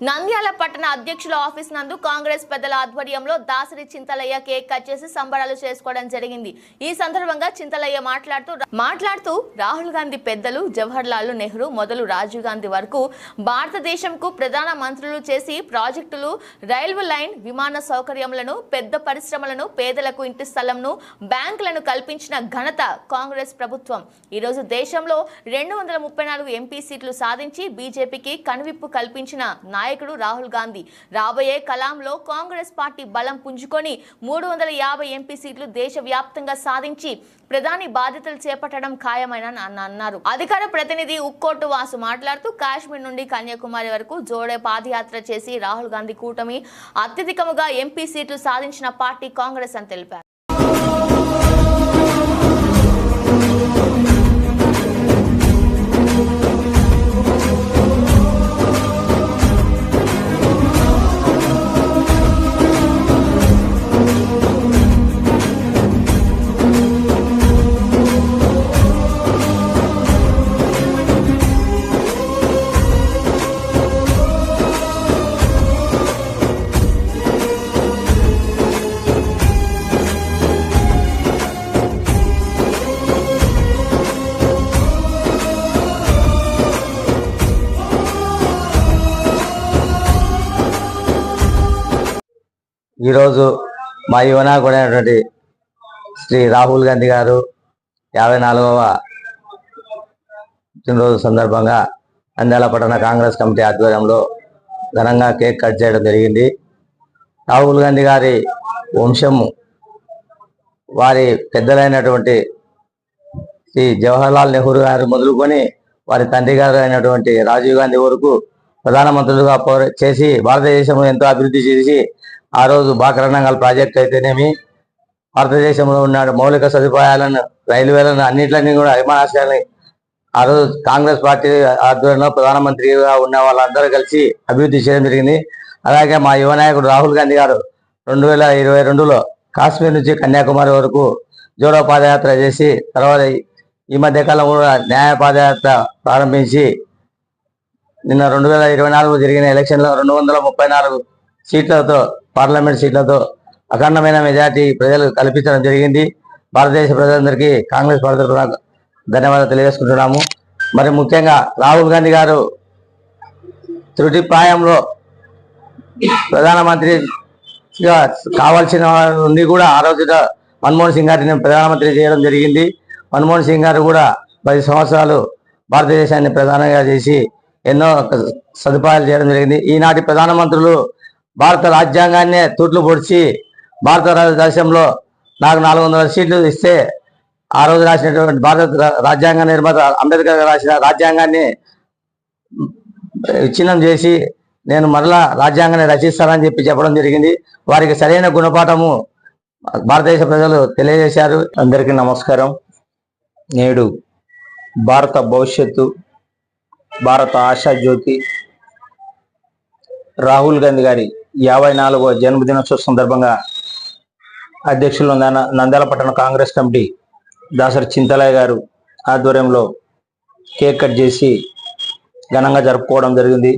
నంద్యాల పట్టణ అధ్యక్షుల ఆఫీస్ నందు కాంగ్రెస్ పెద్దల ఆధ్వర్యంలో దాసరి చింతలయ్య కేక్ కట్ చేసి సంబరాలు చేసుకోవడం జరిగింది. ఈ సందర్భంగా చింతలయ్య మాట్లాడుతూ మాట్లాడుతూ రాహుల్ గాంధీ పెద్దలు జవహర్ లాల్ నెహ్రూ మొదలు రాజీవ్ గాంధీ వరకు భారతదేశంకు ప్రధాన మంత్రులు చేసి ప్రాజెక్టులు రైల్వే లైన్ విమాన సౌకర్యములను పెద్ద పరిశ్రమలను పేదలకు ఇంటి స్థలంను బ్యాంకులను కల్పించిన ఘనత కాంగ్రెస్ ప్రభుత్వం. ఈరోజు దేశంలో రెండు వందల ముప్పై నాలుగు ఎంపీ సీట్లు సాధించి బీజేపీకి కనువిప్పు కల్పించిన నాయకుడు రాహుల్ గాంధీ. రాబోయే కలాంలో కాంగ్రెస్ పార్టీ బలం పుంజుకొని మూడు వందల యాభై ఎంపీ సీట్లు దేశవ్యాప్తంగా సాధించి ప్రధాని బాధ్యతలు చేపట్టడం ఖాయమైన అన్నారు. అధికార ప్రతినిధి ఉక్కోటు వాసు మాట్లాడుతూ కాశ్మీర్ నుండి కన్యాకుమారి వరకు జోడే పాదయాత్ర చేసి రాహుల్ గాంధీ కూటమి అత్యధికముగా ఎంపీ సీట్లు సాధించిన పార్టీ కాంగ్రెస్ అని తెలిపారు. ఈరోజు మా యువనాయకుడైనటువంటి శ్రీ రాహుల్ గాంధీ గారు యాభై నాలుగవ పుట్టినరోజు సందర్భంగా నంద్యాల పట్టణ కాంగ్రెస్ కమిటీ ఆధ్వర్యంలో ఘనంగా కేక్ కట్ చేయడం జరిగింది. రాహుల్ గాంధీ గారి వంశము వారి పెద్దలైనటువంటి శ్రీ జవహర్లాల్ నెహ్రూ గారు మొదలుకొని వారి తండ్రి గారు అయినటువంటి రాజీవ్ గాంధీ వరకు ప్రధానమంత్రులుగా చేసి భారతదేశంలో ఎంతో అభివృద్ధి చేసి ఆ రోజు బాకరణంగల్ ప్రాజెక్ట్ అయితేనేమి భారతదేశంలో ఉన్న మౌలిక సదుపాయాలను రైల్వేలను అన్నింటినీ కూడా విమానాశ్రయాన్ని ఆ రోజు కాంగ్రెస్ పార్టీ ఆధ్వర్యంలో ప్రధానమంత్రిగా ఉన్న వాళ్ళందరూ కలిసి అభివృద్ధి చేయడం జరిగింది. అలాగే మా యువ నాయకుడు రాహుల్ గాంధీ గారు రెండు వేల ఇరవై రెండులో కాశ్మీర్ నుంచి కన్యాకుమారి వరకు జోడో పాదయాత్ర చేసి తర్వాత ఈ మధ్యకాలం కూడా న్యాయ పాదయాత్ర ప్రారంభించి నిన్న రెండు వేల ఇరవై నాలుగు జరిగిన ఎలక్షన్లో రెండు వందల ముప్పై నాలుగు సీట్లతో పార్లమెంట్ సీట్లతో అఖండమైన మెజార్టీ ప్రజలకు కల్పించడం జరిగింది. భారతదేశ ప్రజలందరికీ కాంగ్రెస్ పార్టీ తరఫున ధన్యవాదాలు తెలియజేసుకుంటున్నాము. మరి ముఖ్యంగా రాహుల్ గాంధీ గారు త్రుటి ప్రాయంలో ప్రధానమంత్రిగా కావాల్సిన నుండి కూడా ఆ రోజున మన్మోహన్ సింగ్ గారిని ప్రధానమంత్రి చేయడం జరిగింది. మన్మోహన్ సింగ్ గారు కూడా పది సంవత్సరాలు భారతదేశాన్ని ప్రధానంగా చేసి ఎన్నో సదుపాయాలు చేయడం జరిగింది. ఈనాటి ప్రధానమంత్రులు భారత రాజ్యాంగాన్నే తూట్లు పొడిచి భారత దేశంలో నాకు నాలుగు వందల సీట్లు ఇస్తే ఆ రోజు రాసినటువంటి భారత రాజ్యాంగ నిర్మాత అంబేద్కర్ రాసిన రాజ్యాంగాన్ని విచ్ఛిన్నం చేసి నేను మరలా రాజ్యాంగాన్ని రచిస్తానని చెప్పి చెప్పడం జరిగింది. వారికి సరైన గుణపాఠము భారతదేశ ప్రజలు తెలియజేశారు. అందరికీ నమస్కారం. నేడు భారత భవిష్యత్తు భారత ఆశా జ్యోతి రాహుల్ గాంధీ గారి యాభై నాలుగవ జన్మదినోత్సవ సందర్భంగా అధ్యక్షులు నంద- నంద్యాల పట్టణ కాంగ్రెస్ కమిటీ దాసరి చింతలయ్య గారు ఆధ్వర్యంలో కేక్ కట్ చేసి ఘనంగా జరుపుకోవడం జరిగింది.